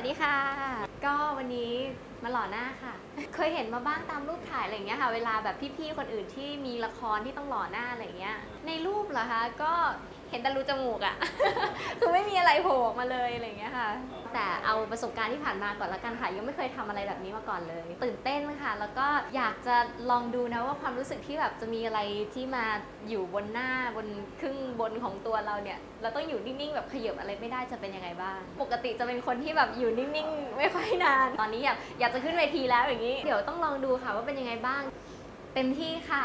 สวัสดีค่ะ ก็วันนี้มาหล่อหน้าค่ะ เคยเห็นมาบ้างตามรูปถ่ายอะไรอย่างเงี้ยค่ะ เวลาแบบพี่ๆคนอื่นที่มีละครที่ต้องหล่อหน้าอะไรอย่างเงี้ย ในรูปเหรอคะ ก็ เห็นแต่รูจมูกอะ คือไม่มีอะไรโผล่ออกมาเลยอะไรอย่างเงี้ยค่ะ แต่เอาประสบการณ์ที่ผ่านมาก่อนละกันค่ะ ยังไม่เคยทำอะไรแบบนี้มาก่อนเลย ตื่นเต้นค่ะ แล้วก็อยากจะลองดูนะว่าความรู้สึกที่แบบจะมีอะไรที่มาอยู่บนหน้าบนครึ่งบนของตัวเราเนี่ย เราต้องอยู่นิ่งๆแบบขยับอะไรไม่ได้จะเป็นยังไงบ้าง ปกติจะเป็นคนที่แบบอยู่นิ่งๆ ไม่ค่อยนาน ตอนนี้อยากอยากจะขึ้นเวทีแล้วอย่างนี้ เดี๋ยวต้องลองดูค่ะว่าเป็นยังไงบ้าง เต็มที่ค่ะ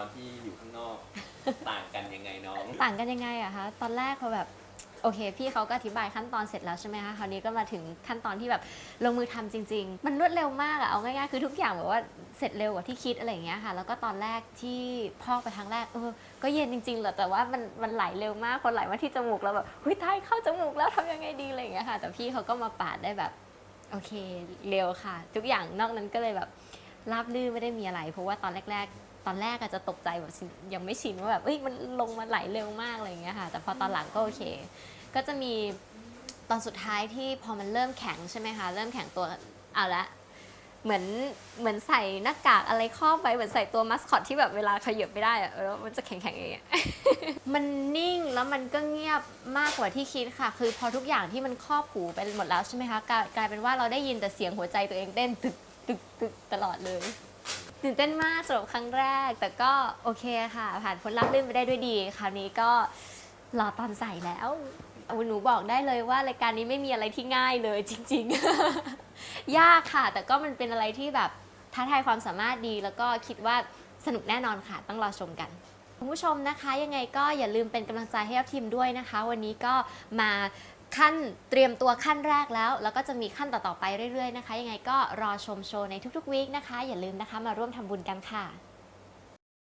อนที่อยู่ข้างนอก ต่างกันยังไงน้อง ต่างกันยังไงอะคะตอนแรกเขาแบบโอเค พี่เขาก็อธิบายขั้นตอนเสร็จแล้วใช่ไหมคะคราวนี้ก็มาถึงขั้นตอนที่แบบลงมือทำจริง ๆ มันรวดเร็วมากอะเอาง่ายๆคือทุกอย่างแบบว่าเสร็จเร็วกว่าที่คิดอะไรอย่างเงี้ยค่ะแล้วก็ตอนแรกที่พอกไปครั้งแรกเออก็เย็นจริงๆแหละแต่ว่ามันมันไหลเร็วมากพอไหลมาที่จมูกแล้วแบบเฮ้ยท้ายเข้าจมูกแล้วทำยังไงดีอะไรอย่างเงี้ยค่ะ แต่พี่เขาก็มาปาดได้แบบโอเคเร็วค่ะ ทุกอย่างนอกนั้นก็เลยแบบราบลื่นไม่ได้มีอะไร เพราะว่าตอนแรก ๆ ตอนแรกอาจจะตกใจแบบยังไม่ชินว่าแบบเอ้ยมันลงมาไหลเร็วมากอะไรอย่างเงี้ยค่ะ แต่พอตอนหลังก็โอเค ก็จะมีตอนสุดท้ายที่พอมันเริ่มแข็งใช่ไหมคะ เริ่มแข็งตัวเอาละเหมือนเหมือนใส่หน้ากากอะไรครอบไปเหมือนใส่ตัวมัสคอตที่แบบเวลาขยับไม่ได้อะแล้วมันจะแข็งๆอย่างเงี้ยมันนิ่งแล้วมันก็เงียบมากกว่าที่คิดค่ะ คือพอทุกอย่างที่มันครอบหูไปหมดแล้วใช่ไหมคะกลายกลายเป็นว่าเราได้ยินแต่เสียงหัวใจตัวเองเต้นตึกตึกตึกตลอดเลย ตื่นเต้นมากสำหรับครั้งแรก แต่ก็โอเคค่ะ ผ่านพ้นรับลื่นไปได้ด้วยดี คราวนี้ก็รอตอนใส่แล้วเอาหนูบอกได้เลยว่ารายการนี้ไม่มีอะไรที่ง่ายเลยจริง ๆ ยากค่ะ แต่ก็มันเป็นอะไรที่แบบท้าทายความสามารถดี แล้วก็คิดว่าสนุกแน่นอนค่ะ ต้องรอชมกันคุณผู้ชมนะคะ ยังไงก็อย่าลืมเป็นกำลังใจให้ทัพทีมด้วยนะคะ วันนี้ก็มา ขั้นเตรียมตัวขั้นแรกแล้ว แล้วก็จะมีขั้นต่อๆไปเรื่อยๆนะคะ ยังไงก็รอชมโชว์ในทุกๆวีคนะคะ อย่าลืมนะคะมาร่วมทำบุญกันค่ะ